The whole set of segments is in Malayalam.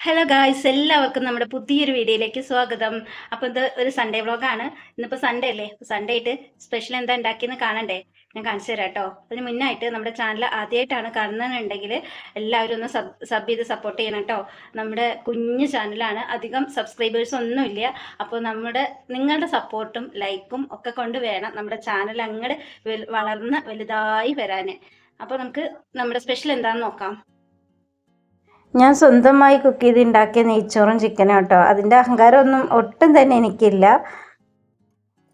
ഹലോ ഗായ്സ് എല്ലാവർക്കും നമ്മുടെ പുതിയൊരു വീഡിയോയിലേക്ക് സ്വാഗതം. അപ്പോൾ ഇത് ഒരു സൺഡേ വ്ളോഗാണ് ഇന്നിപ്പോൾ സൺഡേ അല്ലേ? സൺഡേ ആയിട്ട് സ്പെഷ്യൽ എന്താ ഉണ്ടാക്കിയെന്ന് കാണണ്ടേ? ഞാൻ കാണിച്ചു തരാം കേട്ടോ അതിന് മുന്നായിട്ട് നമ്മുടെ ചാനൽ ആദ്യമായിട്ടാണ് കാണുന്നതെന്നുണ്ടെങ്കിൽ എല്ലാവരും ഒന്ന് സബ് സബ് ചെയ്ത് സപ്പോർട്ട് ചെയ്യണം കേട്ടോ നമ്മുടെ കുഞ്ഞു ചാനലാണ് അധികം സബ്സ്ക്രൈബേഴ്സ് ഒന്നുമില്ല അപ്പോൾ നമ്മുടെ നിങ്ങളുടെ സപ്പോർട്ടും ലൈക്കും ഒക്കെ കൊണ്ട് വേണം നമ്മുടെ ചാനൽ അങ്ങോട്ട് വളർന്ന് വലുതായി വരാൻ അപ്പോൾ നമുക്ക് നമ്മുടെ സ്പെഷ്യൽ എന്താണെന്ന് നോക്കാം. ഞാൻ സ്വന്തമായി കുക്ക് ചെയ്ത് ഉണ്ടാക്കിയ നെയ്ച്ചോറും ചിക്കനും കേട്ടോ. അതിന്റെ അഹങ്കാരമൊന്നും ഒട്ടും തന്നെ എനിക്കില്ല.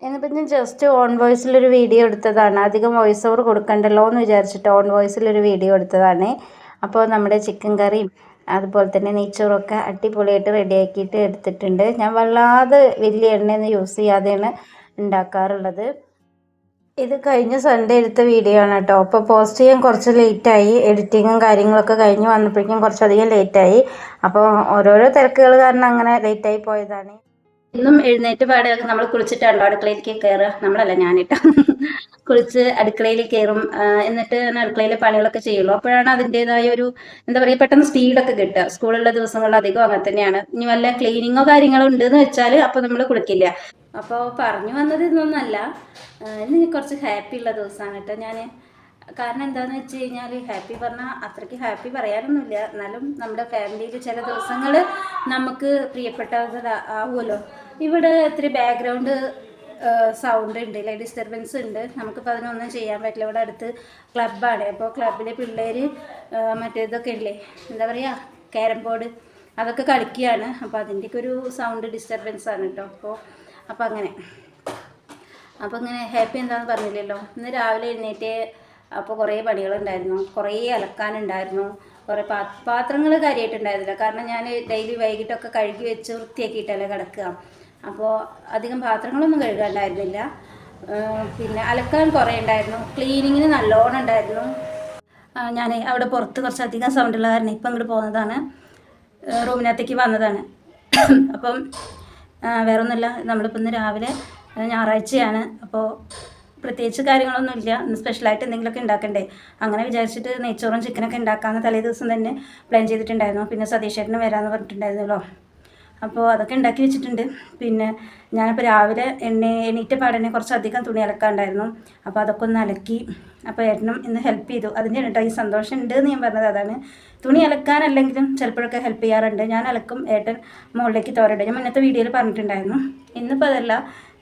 എന്നിപ്പോൾ ഞാൻ ജസ്റ്റ് ഓൺ വോയിസിലൊരു വീഡിയോ എടുത്തതാണ്. അധികം വോയിസ് ഓവർ കൊടുക്കണ്ടല്ലോ എന്ന് വിചാരിച്ചിട്ട് ഓൺ വോയിസിലൊരു വീഡിയോ എടുത്തതാണ്. അപ്പോൾ നമ്മുടെ ചിക്കൻ കറിയും അതുപോലെ തന്നെ നെയ്ച്ചോറൊക്കെ അടിപൊളിയായിട്ട് റെഡിയാക്കിയിട്ട് എടുത്തിട്ടുണ്ട്. ഞാൻ വല്ലാതെ വലിയ എണ്ണയൊന്നും യൂസ് ചെയ്യാതെയാണ് ഉണ്ടാക്കാറുള്ളത്. ഇത് കഴിഞ്ഞ സൺഡേ എടുത്ത വീഡിയോ ആണ് കേട്ടോ. അപ്പോൾ പോസ്റ്റ് ചെയ്യാൻ കുറച്ച് ലേറ്റായി എഡിറ്റിങ്ങും കാര്യങ്ങളൊക്കെ കഴിഞ്ഞ് വന്നപ്പോഴേക്കും കുറച്ചധികം ലേറ്റായി അപ്പോൾ ഓരോരോ തിരക്കുകൾ കാരണം അങ്ങനെ ലേറ്റായി പോയതാണ്. ഇന്നും എഴുന്നേറ്റ് പാടുകയൊക്കെ നമ്മൾ കുളിച്ചിട്ടാണല്ലോ അടുക്കളയിലേക്ക് കയറുക നമ്മളല്ല ഞാനിട്ട. കുളിച്ച് അടുക്കളയിൽ കയറും എന്നിട്ട് അടുക്കളയിലെ പണികളൊക്കെ ചെയ്യുള്ളൂ. അപ്പോഴാണ് അതിന്റെതായ ഒരു എന്താ പറയുക പെട്ടെന്ന് സ്പീഡൊക്കെ കിട്ടുക. സ്കൂളുള്ള ദിവസങ്ങളിൽ അധികം അങ്ങനെ തന്നെയാണ്. ഇനി വല്ല ക്ലീനിങ്ങോ കാര്യങ്ങളോ ഉണ്ടെന്ന് വെച്ചാൽ അപ്പോൾ നമ്മൾ കുളിക്കില്ല. അപ്പോൾ പറഞ്ഞു വന്നത് ഇതൊന്നല്ല ഇന്ന് കുറച്ച് ഹാപ്പി ഉള്ള ദിവസമാണ് കേട്ടോ. ഞാൻ കാരണം എന്താണെന്ന് വെച്ച് കഴിഞ്ഞാൽ ഹാപ്പി പറഞ്ഞാൽ അത്രയ്ക്ക് ഹാപ്പി പറയാനൊന്നുമില്ല. എന്നാലും നമ്മുടെ ഫാമിലിയിൽ ചില ദിവസങ്ങൾ നമുക്ക് പ്രിയപ്പെട്ടത് ആവുമല്ലോ. ഇവിടെ ഇത്തിരി ബാക്ക്ഗ്രൗണ്ട് സൗണ്ട് ഉണ്ട് അല്ലെ ഡിസ്റ്റർബൻസ് ഉണ്ട്. നമുക്കിപ്പോൾ അതിനൊന്നും ചെയ്യാൻ പറ്റില്ല. ഇവിടെ അടുത്ത് ക്ലബ്ബാണ് അപ്പോൾ ക്ലബിലെ പിള്ളേർ മറ്റേതൊക്കെ ഇല്ലേ? എന്താ പറയുക ക്യാരം ബോർഡ് അതൊക്കെ കളിക്കുകയാണ്. അപ്പോൾ അതിന്റെയൊക്കെ ഒരു സൗണ്ട് ഡിസ്റ്റർബൻസ് ആണ് കേട്ടോ. അപ്പോൾ അപ്പോൾ അങ്ങനെ. അപ്പോൾ ഇങ്ങനെ ഹാപ്പി എന്താണെന്ന് പറഞ്ഞില്ലല്ലോ. ഇന്ന് രാവിലെ എഴുന്നേറ്റ് അപ്പോൾ കുറേ പണികളുണ്ടായിരുന്നു. കുറേ അലക്കാനുണ്ടായിരുന്നു. കുറേ പാ പാത്രങ്ങൾ കാര്യമായിട്ടുണ്ടായിരുന്നില്ല കാരണം ഞാൻ ഡെയിലി വൈകിട്ടൊക്കെ കഴുകി വെച്ച് വൃത്തിയാക്കിയിട്ടല്ലേ കിടക്കുക. അപ്പോൾ അധികം പാത്രങ്ങളൊന്നും കഴുകാണ്ടായിരുന്നില്ല. പിന്നെ അലക്കാൻ കുറേ ഉണ്ടായിരുന്നു. ക്ലീനിങ്ങിന് നല്ലോണം ഉണ്ടായിരുന്നു. ഞാൻ അവിടെ പുറത്ത് കുറച്ചധികം സൗണ്ടുള്ള കാരണം ഇപ്പം അങ്ങോട്ട് പോകുന്നതാണ് റൂമിനകത്തേക്ക് വന്നതാണ്. അപ്പം വേറെ ഒന്നുമില്ല നമ്മളിപ്പോൾ ഇന്ന് രാവിലെ ഞായറാഴ്ചയാണ്. അപ്പോൾ പ്രത്യേകിച്ച് കാര്യങ്ങളൊന്നുമില്ല. ഇന്ന് സ്പെഷ്യലായിട്ട് എന്തെങ്കിലുമൊക്കെ ഉണ്ടാക്കണ്ടേ? അങ്ങനെ വിചാരിച്ചിട്ട് നെയ്ച്ചോറും ചിക്കനൊക്കെ ഉണ്ടാക്കാമെന്ന് തലേ ദിവസം തന്നെ പ്ലാൻ ചെയ്തിട്ടുണ്ടായിരുന്നു. പിന്നെ സതീഷ് ചേട്ടന് വരാമെന്ന് പറഞ്ഞിട്ടുണ്ടായിരുന്നല്ലോ. അപ്പോൾ അതൊക്കെ ഉണ്ടാക്കി വെച്ചിട്ടുണ്ട്. പിന്നെ ഞാനിപ്പോൾ രാവിലെ എണ്ണ എണീറ്റ പാടനെ കുറച്ചധികം തുണി അലക്കാണ്ടായിരുന്നു. അപ്പോൾ അതൊക്കെ ഒന്ന് അലക്കി അപ്പോൾ ഏട്ടനും ഇന്ന് ഹെൽപ്പ് ചെയ്തു. അതിന്റെ കേട്ടോ ഈ സന്തോഷം ഉണ്ട് എന്ന് ഞാൻ പറഞ്ഞത്. അതാണ്. തുണി അലക്കാനല്ലെങ്കിലും ചിലപ്പോഴൊക്കെ ഹെൽപ്പ് ചെയ്യാറുണ്ട്. ഞാൻ അലക്കും ഏട്ടൻ മുകളിലേക്ക് തോരട്ടെ. ഞാൻ മുന്നത്തെ വീഡിയോയിൽ പറഞ്ഞിട്ടുണ്ടായിരുന്നു. ഇന്നിപ്പോൾ അതല്ല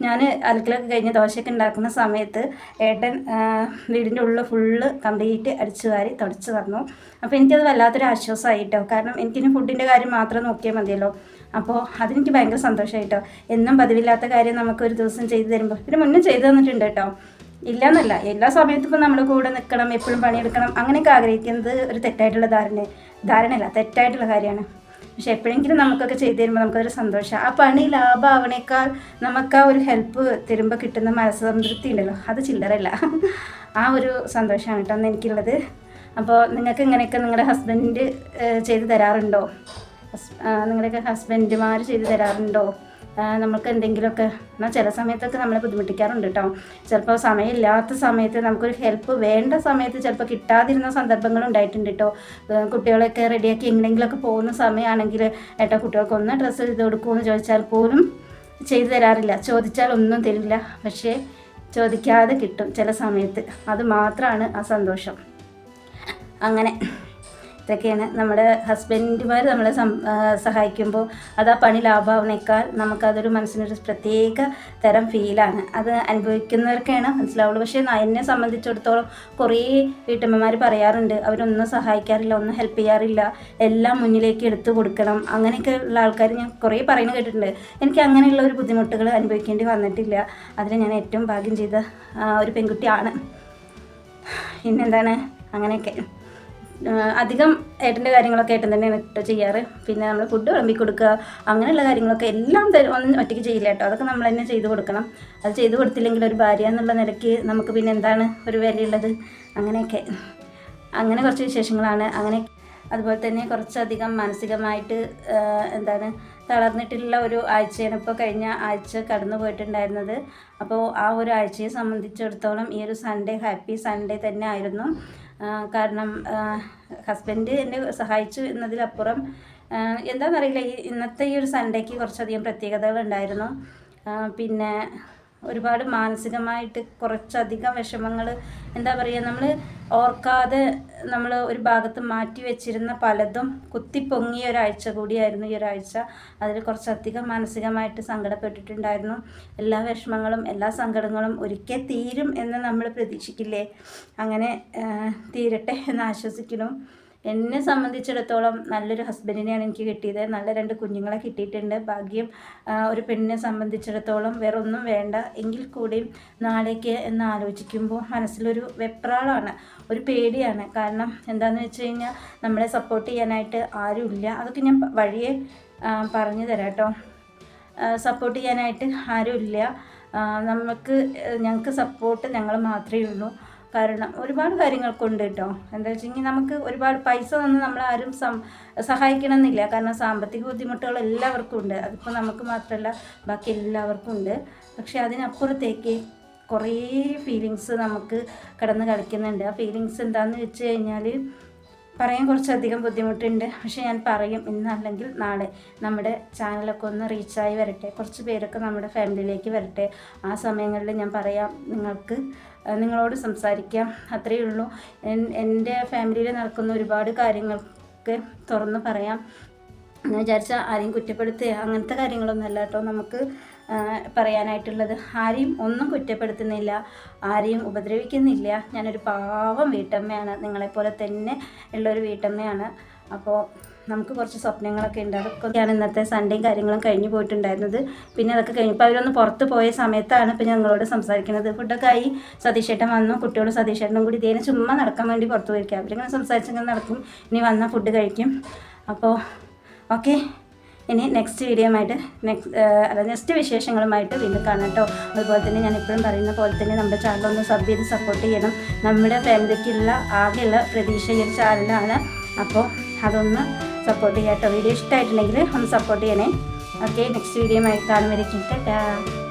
ഞാൻ അലക്കലൊക്കെ കഴിഞ്ഞ് ദോശയൊക്കെ ഉണ്ടാക്കുന്ന സമയത്ത് ഏട്ടൻ വീടിന്റെ ഉള്ളിൽ ഫുള്ള് കംപ്ലീറ്റ് അടിച്ചു വാരി തുടച്ച് തന്നു. അപ്പോൾ എനിക്കത് വല്ലാത്തൊരു ആശ്വാസമായിട്ടോ കാരണം എനിക്കിനി ഫുഡിന്റെ കാര്യം മാത്രം നോക്കിയാൽ മതിയല്ലോ. അപ്പോൾ അതെനിക്ക് ഭയങ്കര സന്തോഷമായിട്ടോ എന്നും പതിവില്ലാത്ത കാര്യം നമുക്ക് ഒരു ദിവസം ചെയ്തു തരുമ്പോൾ പിന്നെ മുന്നേ ചെയ്തു തന്നിട്ടുണ്ട് കേട്ടോ. ഇല്ലയെന്നല്ല എല്ലാ സമയത്തും ഇപ്പം നമ്മൾ കൂടെ നിൽക്കണം എപ്പോഴും പണിയെടുക്കണം അങ്ങനെയൊക്കെ ആഗ്രഹിക്കുന്നത് ഒരു തെറ്റായിട്ടുള്ള ധാരണ ധാരണയല്ല തെറ്റായിട്ടുള്ള കാര്യമാണ്. പക്ഷെ എപ്പോഴെങ്കിലും നമുക്കൊക്കെ ചെയ്തു തരുമ്പോൾ നമുക്കതൊരു സന്തോഷം. ആ പണി ലാഭമാവണേക്കാൾ നമുക്ക് ആ ഒരു ഹെൽപ്പ് തരുമ്പോൾ കിട്ടുന്ന മനസ്സംതൃപ്തി ഉണ്ടല്ലോ. അത് ചില്ലറല്ല ആ ഒരു സന്തോഷമാണ് കേട്ടോ അന്ന് എനിക്കുള്ളത്. അപ്പോൾ നിങ്ങൾക്ക് ഇങ്ങനെയൊക്കെ നിങ്ങളുടെ ഹസ്ബൻഡ് ചെയ്ത് തരാറുണ്ടോ? ഹസ്- നിങ്ങളുടെയൊക്കെ ഹസ്ബൻഡുമാർ ചെയ്ത് തരാറുണ്ടോ? നമുക്ക് എന്തെങ്കിലുമൊക്കെ എന്നാൽ ചില സമയത്തൊക്കെ നമ്മളെ ബുദ്ധിമുട്ടിക്കാറുണ്ട് കേട്ടോ ചിലപ്പോൾ സമയമില്ലാത്ത സമയത്ത് നമുക്കൊരു ഹെൽപ്പ് വേണ്ട സമയത്ത് ചിലപ്പോൾ കിട്ടാതിരുന്ന സന്ദർഭങ്ങൾ ഉണ്ടായിട്ടുണ്ട് കേട്ടോ കുട്ടികളൊക്കെ റെഡിയാക്കി എങ്ങനെയെങ്കിലുമൊക്കെ പോകുന്ന സമയമാണെങ്കിൽ ഏട്ടാ കുട്ടികൾക്ക് ഒന്ന് ഡ്രസ്സ് ചെയ്ത് കൊടുക്കുമെന്ന് ചോദിച്ചാൽ പോലും ചെയ്തു തരാറില്ല. ചോദിച്ചാൽ ഒന്നും തരില്ല. പക്ഷേ ചോദിക്കാതെ കിട്ടും ചില സമയത്ത്. അത് മാത്രമാണ് ആ സന്തോഷം. അങ്ങനെ. ഇതൊക്കെയാണ് നമ്മുടെ ഹസ്ബൻഡുമാർ നമ്മളെ സഹായിക്കുമ്പോൾ അത് ആ പണി ലാഭമാവണേക്കാൾ നമുക്കതൊരു മനസ്സിനൊരു പ്രത്യേക തരം ഫീലാണ് അത് അനുഭവിക്കുന്നവർക്കാണ് മനസ്സിലാവുള്ളൂ. പക്ഷേ എന്നെ സംബന്ധിച്ചിടത്തോളം കുറേ വീട്ടമ്മമാർ പറയാറുണ്ട് അവരൊന്നും സഹായിക്കാറില്ല ഒന്നും ഹെൽപ്പ് ചെയ്യാറില്ല. എല്ലാം മുന്നിലേക്ക് എടുത്തു കൊടുക്കണം. അങ്ങനെയൊക്കെ ഉള്ള ആൾക്കാർ ഞാൻ കുറേ പറയുന്നത് കേട്ടിട്ടുണ്ട്. എനിക്ക് അങ്ങനെയുള്ള ഒരു ബുദ്ധിമുട്ടുകൾ അനുഭവിക്കേണ്ടി വന്നിട്ടില്ല. അതിൽ ഞാൻ ഏറ്റവും ഭാഗ്യം ചെയ്ത ഒരു പെൺകുട്ടിയാണ്. പിന്നെന്താണ്? അങ്ങനെയൊക്കെ. അധികം ഏട്ടന്റെ കാര്യങ്ങളൊക്കെ ഏട്ടൻ തന്നെയാണ് കേട്ടോ ചെയ്യാറ്. പിന്നെ നമ്മൾ ഫുഡ് വിളമ്പി കൊടുക്കുക അങ്ങനെയുള്ള കാര്യങ്ങളൊക്കെ എല്ലാം ഒന്നും ഒറ്റയ്ക്ക് ചെയ്യില്ല കേട്ടോ. അതൊക്കെ നമ്മൾ തന്നെ ചെയ്തു കൊടുക്കണം. അത് ചെയ്ത് കൊടുത്തില്ലെങ്കിൽ ഒരു ഭാര്യ എന്നുള്ള നിലയ്ക്ക് നമുക്ക് പിന്നെ എന്താണ് ഒരു വിലയുള്ളത്? അങ്ങനെയൊക്കെ. അങ്ങനെ കുറച്ച് വിശേഷങ്ങളാണ്. അങ്ങനെ അതുപോലെ തന്നെ കുറച്ചധികം മാനസികമായിട്ട് എന്താണ് തളർന്നിട്ടുള്ള ഒരു ആഴ്ചയാണ് ഇപ്പോൾ കഴിഞ്ഞ ആഴ്ച കടന്നു പോയിട്ടുണ്ടായിരുന്നത്. അപ്പോൾ ആ ഒരു ആഴ്ചയെ സംബന്ധിച്ചിടത്തോളം ഈ ഒരു സൺഡേ ഹാപ്പി സൺഡേ തന്നെ ആയിരുന്നു. കാരണം ഹസ്ബൻഡ് എന്നെ സഹായിച്ചു എന്നതിലപ്പുറം എന്താണെന്നറിയില്ല ഈ ഇന്നത്തെ ഈ ഒരു സൺഡേക്ക് കുറച്ചധികം പ്രത്യേകതകൾ ഉണ്ടായിരുന്നു. പിന്നെ ഒരുപാട് മാനസികമായിട്ട് കുറച്ചധികം വിഷമങ്ങൾ എന്താ പറയുക നമ്മൾ ഓർക്കാതെ നമ്മൾ ഒരു ഭാഗത്ത് മാറ്റി വെച്ചിരുന്ന പലതും കുത്തിപ്പൊങ്ങിയ ഒരാഴ്ച കൂടിയായിരുന്നു ഈ ഒരാഴ്ച. അതിൽ കുറച്ചധികം മാനസികമായിട്ട് സങ്കടപ്പെട്ടിട്ടുണ്ടായിരുന്നു. എല്ലാ വിഷമങ്ങളും എല്ലാ സങ്കടങ്ങളും ഒരിക്കൽ തീരും എന്ന് നമ്മൾ പ്രതീക്ഷിക്കില്ലേ? അങ്ങനെ തീരട്ടെ എന്ന് ആശ്വസിക്കുന്നു. എന്നെ സംബന്ധിച്ചിടത്തോളം നല്ലൊരു ഹസ്ബൻഡിനെയാണ് എനിക്ക് കിട്ടിയത്. നല്ല രണ്ട് കുഞ്ഞുങ്ങളെ കിട്ടിയിട്ടുണ്ട്. ഭാഗ്യം ഒരു പെണ്ണിനെ സംബന്ധിച്ചിടത്തോളം വേറെ ഒന്നും വേണ്ട. എങ്കിൽ കൂടിയും നാളേക്ക് എന്ന് ആലോചിക്കുമ്പോൾ മനസ്സിലൊരു വെപ്രാളാണ് ഒരു പേടിയാണ്. കാരണം എന്താണെന്ന് വെച്ച് കഴിഞ്ഞാൽ നമ്മളെ സപ്പോർട്ട് ചെയ്യാനായിട്ട് ആരുമില്ല. അതൊക്കെ ഞാൻ വഴിയെ പറഞ്ഞു തരാം കേട്ടോ. സപ്പോർട്ട് ചെയ്യാനായിട്ട് ആരുമില്ല. നമുക്ക് ഞങ്ങൾക്ക് സപ്പോർട്ട് ഞങ്ങൾ മാത്രമേ ഉള്ളൂ. കാരണം ഒരുപാട് കാര്യങ്ങൾക്കുണ്ട് കേട്ടോ എന്താ വെച്ചെങ്കിൽ നമുക്ക് ഒരുപാട് പൈസ തന്ന് നമ്മളാരും സം സഹായിക്കണമെന്നില്ല. കാരണം സാമ്പത്തിക ബുദ്ധിമുട്ടുകൾ എല്ലാവർക്കും ഉണ്ട്. അതിപ്പോൾ നമുക്ക് മാത്രമല്ല ബാക്കി എല്ലാവർക്കും ഉണ്ട്. പക്ഷെ അതിനപ്പുറത്തേക്ക് കുറേ ഫീലിങ്സ് നമുക്ക് കടന്ന് കളിക്കുന്നുണ്ട്. ആ ഫീലിങ്സ് എന്താണെന്ന് വെച്ച് കഴിഞ്ഞാൽ പറയാൻ കുറച്ചധികം ബുദ്ധിമുട്ടുണ്ട്. പക്ഷെ ഞാൻ പറയും ഇന്നല്ലെങ്കിൽ നാളെ നമ്മുടെ ചാനലൊക്കെ ഒന്ന് റീച്ചായി വരട്ടെ. കുറച്ച് പേരൊക്കെ നമ്മുടെ ഫാമിലിയിലേക്ക് വരട്ടെ. ആ സമയങ്ങളിൽ ഞാൻ പറയാം നിങ്ങൾക്ക് നിങ്ങളോട് സംസാരിക്കാം. അത്രയേ ഉള്ളൂ. എൻ- എന്റെ ഫാമിലിയിൽ നടക്കുന്ന ഒരുപാട് കാര്യങ്ങൾക്ക് തുറന്ന് പറയാം. എന്ന് വിചാരിച്ചാൽ ആരെയും കുറ്റപ്പെടുത്തുക അങ്ങനത്തെ കാര്യങ്ങളൊന്നും അല്ല കേട്ടോ. നമുക്ക് പറയാനായിട്ടുള്ളത്. ആരെയും ഒന്നും കുറ്റപ്പെടുത്തുന്നില്ല. ആരെയും ഉപദ്രവിക്കുന്നില്ല. ഞാനൊരു പാവം വീട്ടമ്മയാണ്. നിങ്ങളെപ്പോലെ തന്നെ ഉള്ളൊരു വീട്ടമ്മയാണ്. അപ്പോൾ നമുക്ക് കുറച്ച് സ്വപ്നങ്ങളൊക്കെ ഉണ്ട്. അതൊക്കെയാണ് ഇന്നത്തെ സൺഡേയും കാര്യങ്ങളും കഴിഞ്ഞു പോയിട്ടുണ്ടായിരുന്നത്. പിന്നെ അതൊക്കെ കഴിഞ്ഞപ്പോൾ അവരൊന്ന് പുറത്ത് പോയ സമയത്താണ് ഇപ്പോൾ ഞങ്ങളോട് സംസാരിക്കുന്നത്. ഫുഡൊക്കെ ആയി. സതീഷേട്ടൻ വന്നു. കുട്ടിയോട് സതീഷേട്ടനും കൂടി ഇതേനെ ചുമ്മാ നടക്കാൻ വേണ്ടി പുറത്ത് പോയിരിക്കുക അവരിങ്ങനെ സംസാരിച്ചിങ്ങനെ നടക്കും. ഇനി വന്നാൽ ഫുഡ് കഴിക്കും. അപ്പോൾ ഓക്കെ. ഇനി നെക്സ്റ്റ് വീഡിയോ ആയിട്ട് നെക്സ്റ്റ് അല്ല നെക്സ്റ്റ് വിശേഷങ്ങളുമായിട്ട് വീണ്ടും കാണാം കേട്ടോ. അതുപോലെ തന്നെ ഞാൻ ഇപ്പോഴും പറയുന്ന പോലെ തന്നെ നമ്മുടെ ചാനൽ ഒന്ന് സബ് ചെയ്ത് സപ്പോർട്ട് ചെയ്യണം. നമ്മുടെ ഫാമിലിക്കുള്ള ആകെയുള്ള പ്രതീക്ഷ ഈ ഒരു ചാനലാണ് അപ്പോൾ അതൊന്ന് സപ്പോർട്ട് ചെയ്യാം കേട്ടോ. വീഡിയോ ഇഷ്ടമായിട്ടുണ്ടെങ്കിൽ ഒന്ന് സപ്പോർട്ട് ചെയ്യണേ. ഓക്കെ നെക്സ്റ്റ് വീഡിയോ ആയിട്ട് കാണുമായിരിക്കും ടാറ്റാ.